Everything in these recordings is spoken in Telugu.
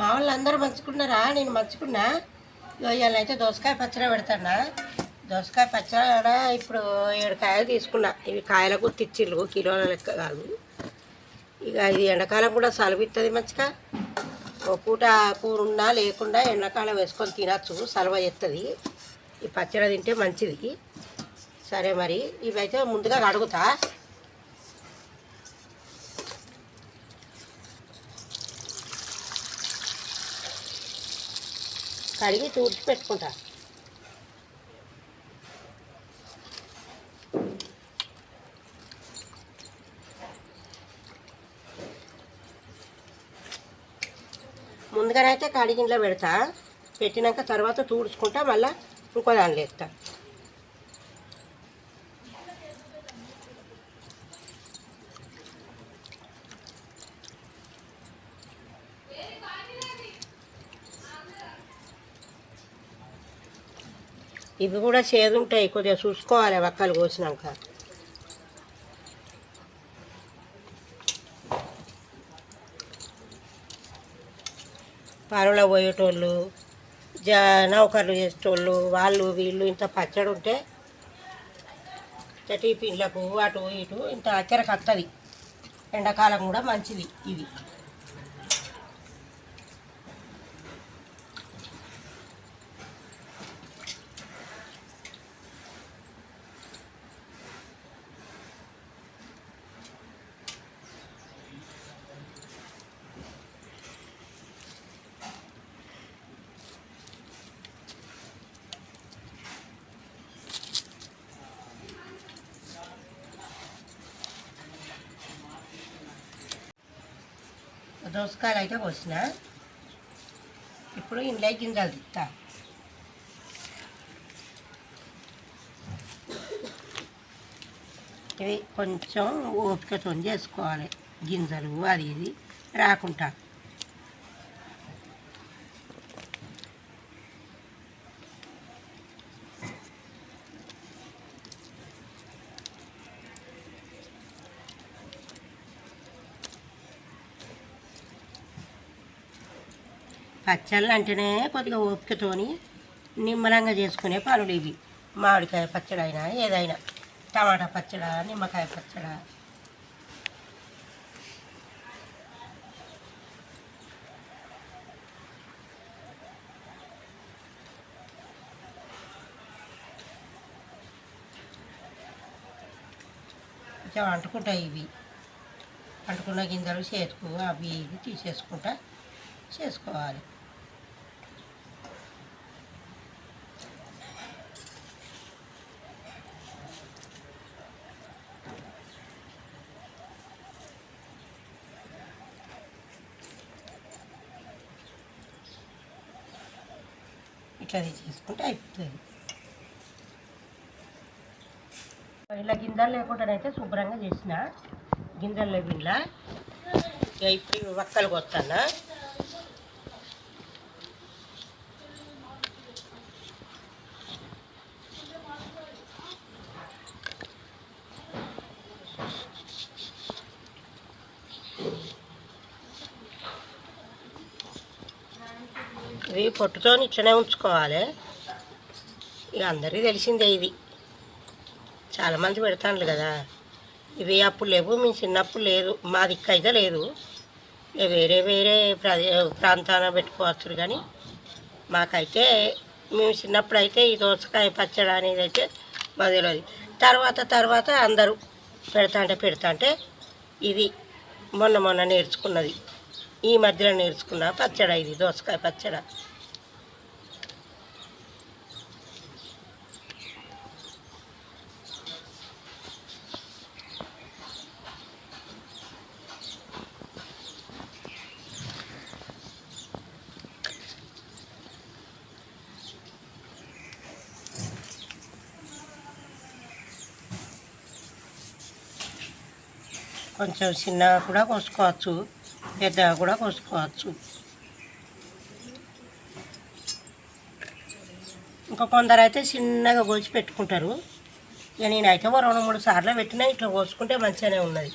మా వాళ్ళు అందరూ మంచుకున్నారా నేను మంచుకున్నా ఇవాళ అయితే దోసకాయ పచ్చడి పెడతానా దోసకాయ పచ్చడి ఇప్పుడు ఏడు కాయలు తీసుకున్నా. ఇవి కాయలకు తెచ్చిళ్ళు కిలోల లెక్క కాదు. ఇక ఇది ఎండాకాలం కూడా సలవిస్తుంది మంచిగా. ఒక పూట కూర ఉన్నా లేకుండా ఎండాకాలం వేసుకొని తినచ్చు సలవ చేస్తుంది ఈ పచ్చడి తింటే మంచిది. సరే మరి ఇవైతే ముందుగా కడుగుతా కడిగి తూర్చి పెట్టుకుంటా. ముందుగానైతే కడిగిలో పెడతా. పెట్టినాక తర్వాత తూడ్చుకుంటా మళ్ళీ ఇంకో దాంట్లో వేస్తాను ఇవి కూడా చేదు ఉంటాయి కొద్దిగా చూసుకోవాలి వక్కలు కోసినాక. పరువులో పోయేటోళ్ళు జ నౌకర్లు చేసేటోళ్ళు వాళ్ళు వీళ్ళు ఇంత పచ్చడి ఉంటే ఇట్లా టిఫిన్లకు అటు ఇటు ఇంత అచ్చరకు వస్తుంది ఎండాకాలం కూడా మంచిది ఇవి. దోసకాయలు అయితే పోసిన ఇప్పుడు ఇంట్లో గింజలు తిత్తా ఇవి కొంచెం ఓపికతో చేసుకోవాలి. గింజలు అది ఇది రాకుండా పచ్చళ్ళు అంటేనే కొద్దిగా ఓపికతోని నిమ్మలంగా చేసుకునే పనులు ఇవి. మామిడికాయ పచ్చడి అయినా ఏదైనా. టమాటా పచ్చడ నిమ్మకాయ పచ్చడ. కొంచెం అంటుకుంటాయి ఇవి. అంటుకున్న గింజలు చేతుకు అవి ఇవి తీసేసుకుంటా చేసుకోవాలి. ఇట్లా తీసేసుకుంటే అయిపోతుంది. ఇలా గింజలు లేకుండానైతే శుభ్రంగా చేసిన గింజలు లేకుండా ఇప్పుడు వక్కలు కొస్తాను అవి పొట్టుతో ఇట్లనే ఉంచుకోవాలి. ఇక అందరికీ తెలిసిందే ఇది. చాలామంది పెడతాను కదా. ఇవి అప్పుడు లేవు మేము చిన్నప్పుడు లేదు మా దిక్కు అయితే లేదు వేరే వేరే ప్రదే ప్రాంతాన పెట్టుకోవచ్చు కానీ మాకైతే మేము చిన్నప్పుడు అయితే ఈ దోసకాయ పచ్చడి అనేది అయితే మొదలది తర్వాత తర్వాత అందరూ పెడతా పెడతాంటే పెడతా ఇది మొన్న మొన్న నేర్చుకున్నది. ఈ మధ్యలో నేర్చుకున్న పచ్చడి ఇది దోసకాయ పచ్చడి. కొంచెం చిన్నగా కూడా కోసుకోవచ్చు పెద్దగా కూడా కోసుకోవచ్చు. ఇంకా కొందరు అయితే చిన్నగా కోసి పెట్టుకుంటారు. ఇక నేనైతే ఓ రెండు మూడు సార్లు పెట్టినా ఇట్లా కోసుకుంటే మంచిగానే ఉన్నది.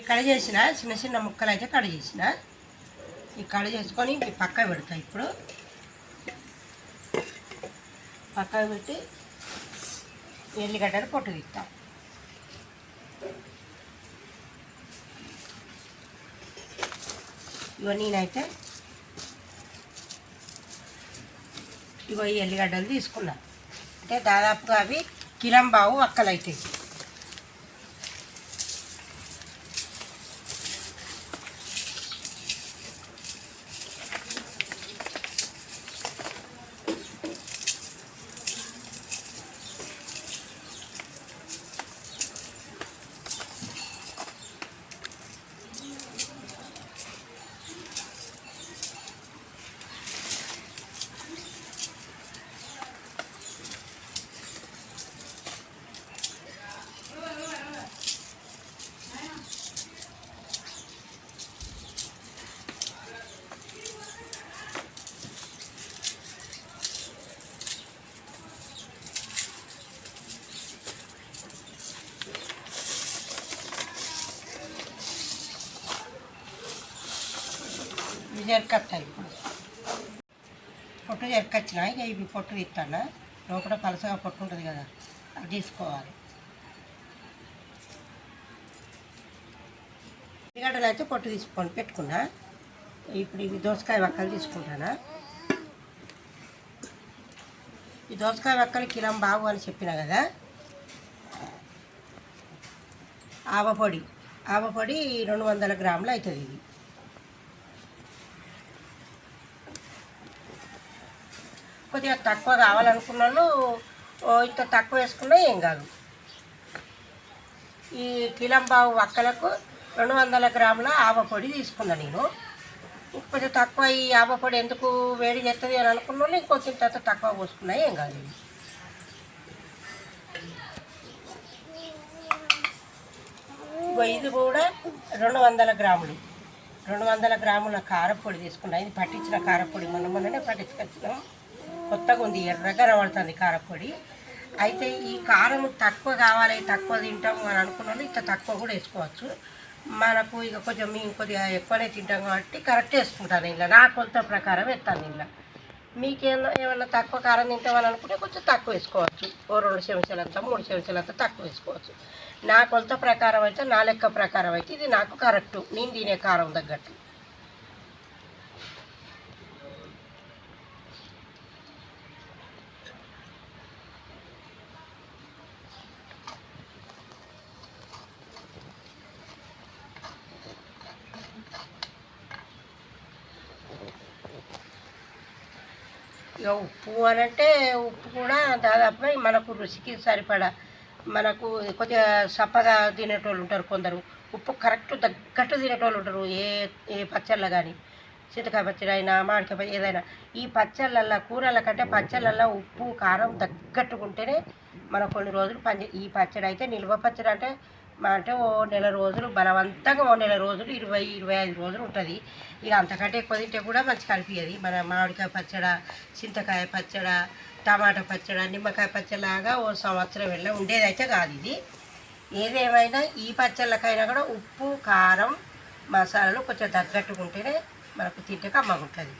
ఇవి కడ చేసిన చిన్న చిన్న ముక్కలు అయితే కడ చేసిన. ఈ కడ చేసుకొని ఇవి పక్క పెడతా ఇప్పుడు. పక్క పెట్టి ఎల్లిగడ్డలు పొట్టు తీస్తాం. ఇగో నేనైతే ఇగో ఈ ఎల్లిగడ్డలు తీసుకున్నా. అంటే దాదాపుగా అవి కిలం బావు అక్కలు ఇవి జరకత్తాయి ఇప్పుడు పొట్టు జరకొచ్చిన ఇక ఇవి పొట్టు తీస్తాను? లోపల పలసగా పొట్టు ఉంటుంది కదా అది తీసుకోవాలి. ఉల్లిగడ్డలు అయితే పొట్టు తీసుకొని పెట్టుకున్నా. ఇప్పుడు ఇవి దోసకాయ వక్కలు తీసుకుంటానా? ఈ దోసకాయ వక్కలు కిలం బాగు అని చెప్పిన కదా? ఆవపొడి ఆవపొడి రెండు వందల గ్రాములు అవుతుంది ఇది. కొద్దిగా తక్కువ కావాలనుకున్న వాళ్ళు ఓ ఇంత తక్కువ వేసుకున్నా ఏం కాదు. ఈ కిలంబావు వక్కలకు రెండు వందల గ్రాముల ఆవపొడి తీసుకున్నా నేను. కొంచెం తక్కువ ఈ ఆవపొడి ఎందుకు వేడి చేస్తుంది అని అనుకున్న వాళ్ళు ఇంకొంచెం తర్వాత తక్కువ పోసుకున్నా ఏం కాదు ఇది. ఇది కూడా రెండు వందల గ్రాములు. రెండు వందల గ్రాముల కారపొడి తీసుకున్నా. ఇది పట్టించిన కారపొడి మొన్న మొన్ననే పట్టించుకొచ్చినాం. కొత్తగా ఉంది ఎర్రగా కనబడుతుంది కారపొడి. అయితే ఈ కారం తక్కువ కావాలి తక్కువ తింటాం అని అనుకున్న వాళ్ళు ఇంత తక్కువ కూడా వేసుకోవచ్చు. మనకు ఇక కొంచెం మేము కొద్దిగా ఎక్కువనే తింటాం కాబట్టి కరెక్ట్ వేసుకుంటాను ఇలా. నా కొలత ప్రకారం వేస్తాను ఇలా. మీకేమన్నా ఏమన్నా తక్కువ కారం తింటామని అనుకుంటే కొంచెం తక్కువ వేసుకోవచ్చు. ఓ రెండు చెంచాలంతా మూడు చెంచాలంతా తక్కువ వేసుకోవచ్చు. నా కొలత ప్రకారం అయితే నా లెక్క ప్రకారం అయితే ఇది నాకు కరెక్ట్. నేను తినే కారం తగ్గట్టు. ఇక ఉప్పు అని అంటే ఉప్పు కూడా దాదాపుగా మనకు రుచికి సరిపడా. మనకు కొద్దిగా సప్పగా తినేటోళ్ళు ఉంటారు కొందరు. ఉప్పు కరెక్ట్ తగ్గట్టు తినేటోళ్ళు ఉంటారు. ఏ ఏ పచ్చళ్ళ కానీ చింతకాయ పచ్చడి అయినా మామిడికాయ పచ్చడి ఏదైనా. ఈ పచ్చళ్ళల్లో కూరల కంటే పచ్చళ్ళల్లో ఉప్పు కారం తగ్గట్టుకుంటేనే మన కొన్ని రోజులు పని ఈ పచ్చడి అయితే నిల్వ పచ్చడి అంటే అంటే ఓ నెల రోజులు బలవంతంగా ఓ నెల రోజులు ఇరవై ఇరవై ఐదు రోజులు ఉంటుంది. ఇక అంతకంటే ఎక్కువ తింటే కూడా మంచిగా అనిపించదు మన మామిడికాయ పచ్చడ చింతకాయ పచ్చడ టమాటా పచ్చడ నిమ్మకాయ పచ్చడిలాగా ఓ సంవత్సరం వెళ్ళ ఉండేదైతే కాదు ఇది. ఏదేమైనా ఈ పచ్చళ్ళకైనా కూడా ఉప్పు కారం మసాలాలు కొంచెం తగ్గట్టుకుంటేనే మనకు తింటే కమ్మగుంటుంది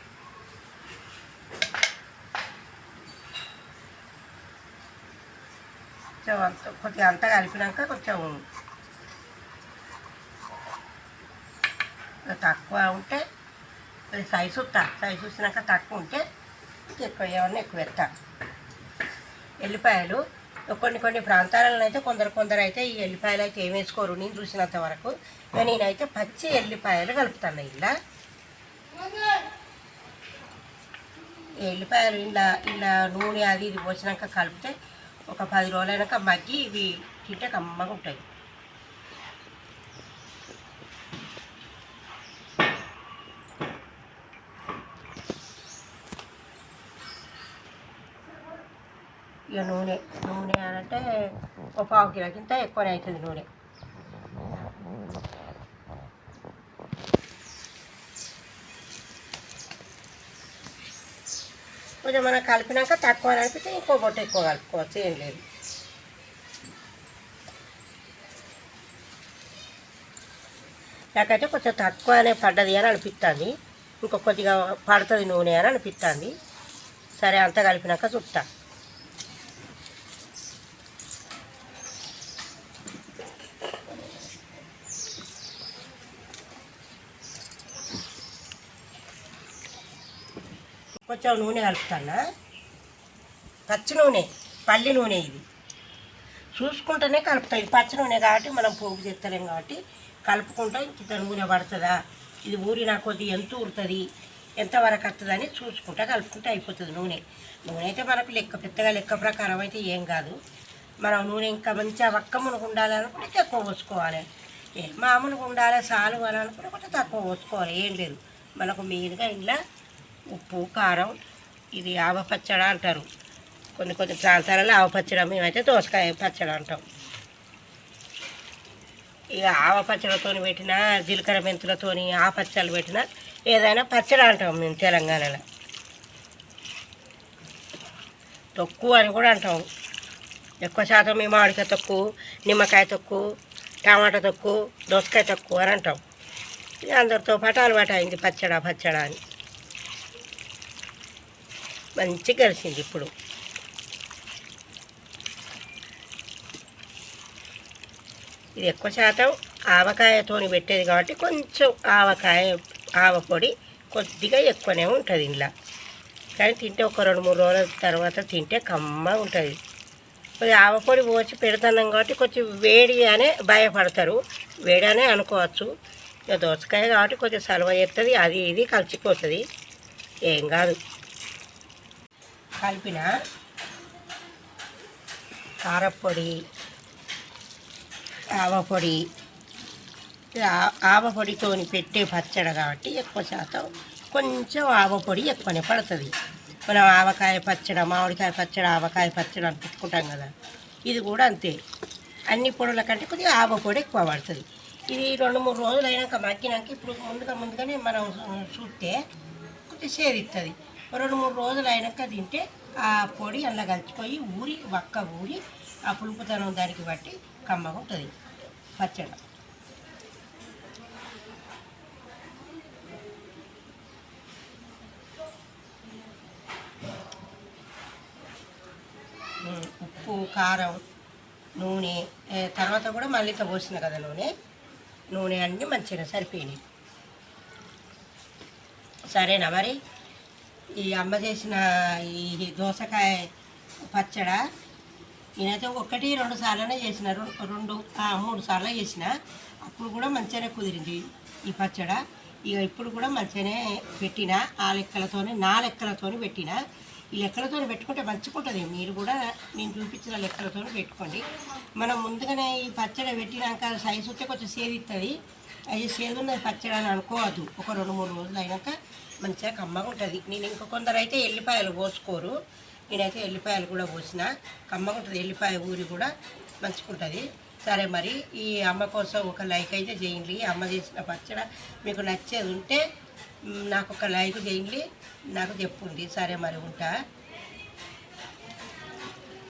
కొంచెం అంత కొద్దిగా అంతా కలిపినాక కొంచెం తక్కువ ఉంటే అది సైజు వస్తా సైజు వచ్చినాక తక్కువ ఉంటే ఎక్కువ ఏమన్నా ఎక్కువ ఎత్తా ఎల్లిపాయలు కొన్ని కొన్ని ప్రాంతాలలో అయితే కొందరు కొందరు అయితే ఈ ఎల్లిపాయలు అయితే ఏం వేసుకోరు నేను చూసినంత వరకు నేనైతే పచ్చి ఎల్లిపాయలు కలుపుతాను ఇలా ఎల్లిపాయలు ఇలా ఇలా నూనె అది ఇది పోసినాక కలిపితే ఒక పది రోజులైనాక మగ్గి ఇవి తింటే కమ్మగా ఉంటాయి ఇక నూనె నూనె అని అంటే ఒక పావు కిలో కింద ఎక్కువనే అవుతుంది నూనె కొంచెం మనం కలిపినాక తక్కువ అనిపిస్తే ఇంకో బొట్ట ఎక్కువ కలుపుకోవచ్చు ఏం లేదు నాకైతే కొంచెం తక్కువనే పడ్డది అని అనిపిస్తుంది ఇంకో కొద్దిగా పడుతుంది నూనె అని అనిపిస్తుంది సరే అంతా కలిపినాక చుట్టా కొంచెం నూనె కలుపుతానా? పచ్చి నూనె పల్లి నూనె ఇది. చూసుకుంటేనే కలుపుతాయి ఇది పచ్చి నూనె కాబట్టి మనం పోపు చేస్తలేం కాబట్టి కలుపుకుంటా ఇంత నూనె పడుతుందా? ఇది ఊరినా కొద్ది ఎంత ఊరుతుంది? ఎంతవరకు వస్తుందని చూసుకుంటా కలుపుకుంటే అయిపోతుంది నూనె. నూనె అయితే మనకు లెక్క పెద్దగా లెక్క ప్రకారం అయితే ఏం కాదు. మనం నూనె ఇంకా మంచిగా వక్క మునుగు ఉండాలనుకుంటే తక్కువ పోసుకోవాలి. ఏ మామూలుగా ఉండాలి సాలు అని అనుకుంటే కొంచెం తక్కువ పోసుకోవాలి. ఏం లేదు. మనకు మెయిన్గా ఇంట్లో ఉప్పు కారం ఇది ఆవ పచ్చడి అంటారు. కొన్ని కొన్ని ప్రాంతాలలో ఆవ పచ్చడి మేమైతే దోసకాయ పచ్చడి అంటాం. ఇక ఆవ పచ్చడితో పెట్టిన జీలకర్ర మెంతులతోని ఆ పచ్చళ్ళు పెట్టిన ఏదైనా పచ్చడి అంటాం మేము తెలంగాణలో. తొక్కు అని కూడా అంటాం. ఎక్కువ శాతం మేము మామిడికాయ తొక్కు నిమ్మకాయ తొక్కు టమాటా తొక్కు దోసకాయ తొక్కు అని అంటాం. ఇక అందరితో పాటు అలవాటు అయింది పచ్చడా పచ్చడా అని. మంచిగా కలిసింది ఇప్పుడు. ఇది ఎక్కువ శాతం ఆవకాయతోని పెట్టేది కాబట్టి కొంచెం ఆవకాయ ఆవ పొడి కొద్దిగా ఎక్కువనే ఉంటుంది ఇంట్లో కానీ తింటే ఒక రెండు మూడు రోజుల తర్వాత తింటే కమ్మ ఉంటుంది. కొద్దిగా ఆవ పొడి పోసి పెడుతున్నాం కాబట్టి కొంచెం వేడి అనే భయపడతారు. వేడి అనే అనుకోవచ్చు. ఇక దోసకాయ కాబట్టి కొంచెం సలవ చేస్తుంది అది ఇది కలిసిపోతుంది. ఏం కాదు. కలిపిన కారపొడి ఆవపొడి ఆవపొడితో ఆవపొడితోని పెట్టే పచ్చడి కాబట్టి ఎక్కువ శాతం కొంచెం ఆవపొడి ఎక్కువనే పడుతుంది. మనం ఆవకాయ పచ్చడి మామిడికాయ పచ్చడి ఆవకాయ పచ్చడి అని పెట్టుకుంటాం కదా ఇది కూడా అంతే. అన్ని పొడుల కంటే కొద్దిగా ఆవపొడి ఎక్కువ పడుతుంది. ఇది రెండు మూడు రోజులు అయినాక మగ్గినాక ఇప్పుడు ముందుగా ముందుగానే మనం చూస్తే కొద్దిగా సేదిస్తుంది రెండు మూడు రోజులు అయినాక తింటే ఆ పొడి అందులో కలిసిపోయి ఊరి వక్క ఊరి ఆ పులుపుతనం దానికి బట్టి కమ్మగా ఉంటుంది. పచ్చడి. ఉప్పు కారం నూనె తర్వాత కూడా మళ్ళీ ఇట్లా పోసిన కదా నూనె. నూనె అన్నీ మంచిగా సరిపోయినాయి. సరేనా మరి? ఈ అమ్మ చేసిన ఈ దోసకాయ పచ్చడ నేనైతే ఒకటి రెండు సార్లనే చేసిన. రెండు మూడు సార్లు చేసిన. అప్పుడు కూడా మంచిగానే కుదిరింది ఈ పచ్చడ. ఇక ఇప్పుడు కూడా మంచిగానే పెట్టిన ఆ లెక్కలతోనే నా లెక్కలతోని పెట్టిన. ఈ లెక్కలతో పెట్టుకుంటే మంచుకుంటుంది మీరు కూడా నేను చూపించిన లెక్కలతో పెట్టుకోండి. మనం ముందుగానే ఈ పచ్చడి పెట్టినాక సైజు వస్తే కొంచెం సేదిస్తుంది అవి సేదున్నది పచ్చడి అని అనుకోవద్దు. ఒక రెండు మూడు రోజులు అయినాక మంచిగా కమ్మగా ఉంటుంది. నేను ఇంక కొందరైతే ఎల్లిపాయలు పోసుకోరు. నేనైతే ఎల్లిపాయలు కూడా పోసిన. కమ్మగా ఉంటుంది. ఎల్లిపాయ ఊరి కూడా మంచిగుంటుంది. సరే మరి ఈ అమ్మ కోసం ఒక లైక్ అయితే చేయండి. అమ్మ చేసిన పచ్చడి మీకు నచ్చేది ఉంటే నాకు ఒక లైక్ చేయండి. నాకు చెప్పుండి. సరే మరి ఉంటా.